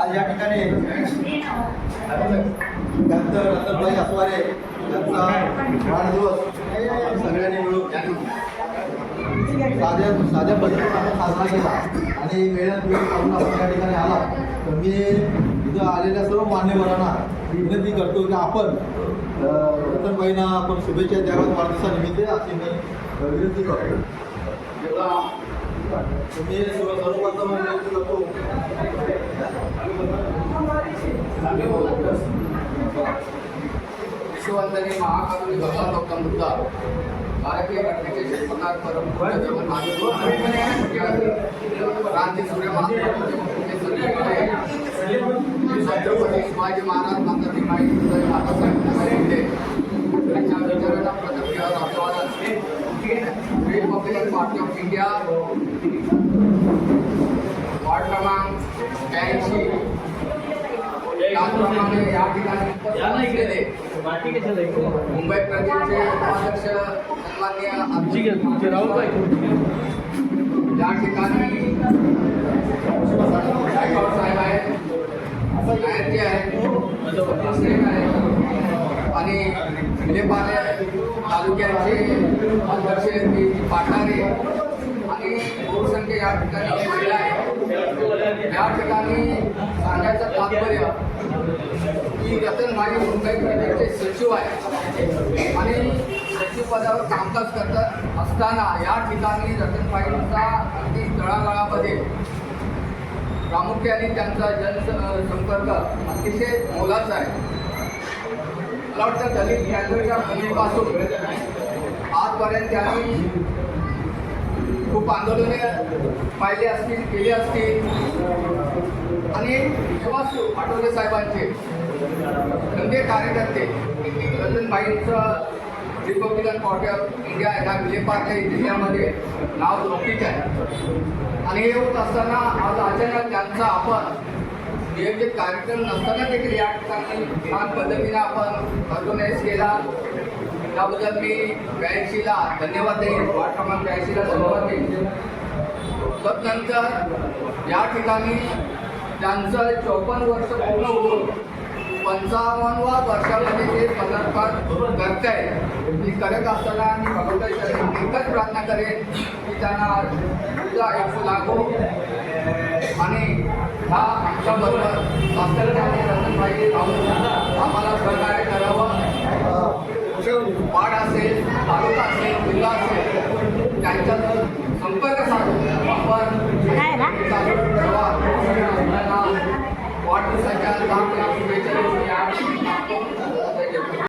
आज या ठिकाणी डॉक्टर रतनभाई असवारे यांचा वाढदिवस सगळ्यांनी मिळून साध्या साध्या पद्धतीने आपण साजरा केला. आणि वेळात वेळ काढून आपण या ठिकाणी आला तर मी इथं आलेल्या सर्व मान्यवरांना विनंती करतो की आपण अं, आपण शुभेच्छा द्याव्यात वाढदिवसानिमित्त. अशी मी विनंती करतो. तुला तुम्ही भगवान भारतीय घटनेचे शिल्पकार सूर्य महात्मा छत्रपती शिवाजी महाराज इंडिया वार्ड क्रमांक ब्याऐंशी. त्याचप्रमाणे या ठिकाणी मुंबई प्रदेशचे उपाध्यक्ष सन्माननीय अभिजित या ठिकाणी साहेब आहेत आहेत आणि विलेपाले तालुक्याचे अध्यक्ष पाठारे. या ठिकाणी आहे या ठिकाणी सांगायचं तात्पर्य की रतनभाई मुंबई प्रदेशचे सचिव आहे आणि सचिव पदावर कामकाज करत असताना या ठिकाणी रतन रतनभाईंचा अगदी तळागाळामध्ये प्रामुख्याने त्यांचा जनसंपर्क अतिशय मोलाचा आहे. मला वाटतं दलित कॅन्सरच्या भूमीपासून आजपर्यंत त्यांनी खूप आंदोलने पाहिले असतील केली असतील. आणि सुभाष आठवले साहेबांचे. धंदे कार्यकर्ते. रतनबाईंचं रिपब्लिकन पार्टी ऑफ इंडिया ह्या विलेपार्ले जिल्ह्यामध्ये. नाव लौकिक आहे. आणि हे होत असताना आज अचानक त्यांचा आपण नियोजित कार्यक्रम नसताना देखील या ठिकाणी छान पद्धतीने आपण ऑर्गनाईज केला त्याबद्दल मी ब्याऐंशीला धन्यवाद देईन. वार्ड क्रमांक ब्याऐंशीला धन्यवाद देईन. तदनंतर या ठिकाणी त्यांचं चौपन्न वर्ष पूर्ण होऊन पंचावन्नवा वर्षामध्ये ते पदार्पण करत आहे मी करत असताना मी भगवंताच्या एकच प्रार्थना करेन की त्यांना तुझा आयुष्य लागो. आणि हा आमच्याबरोबर सातत्याने रतनभाई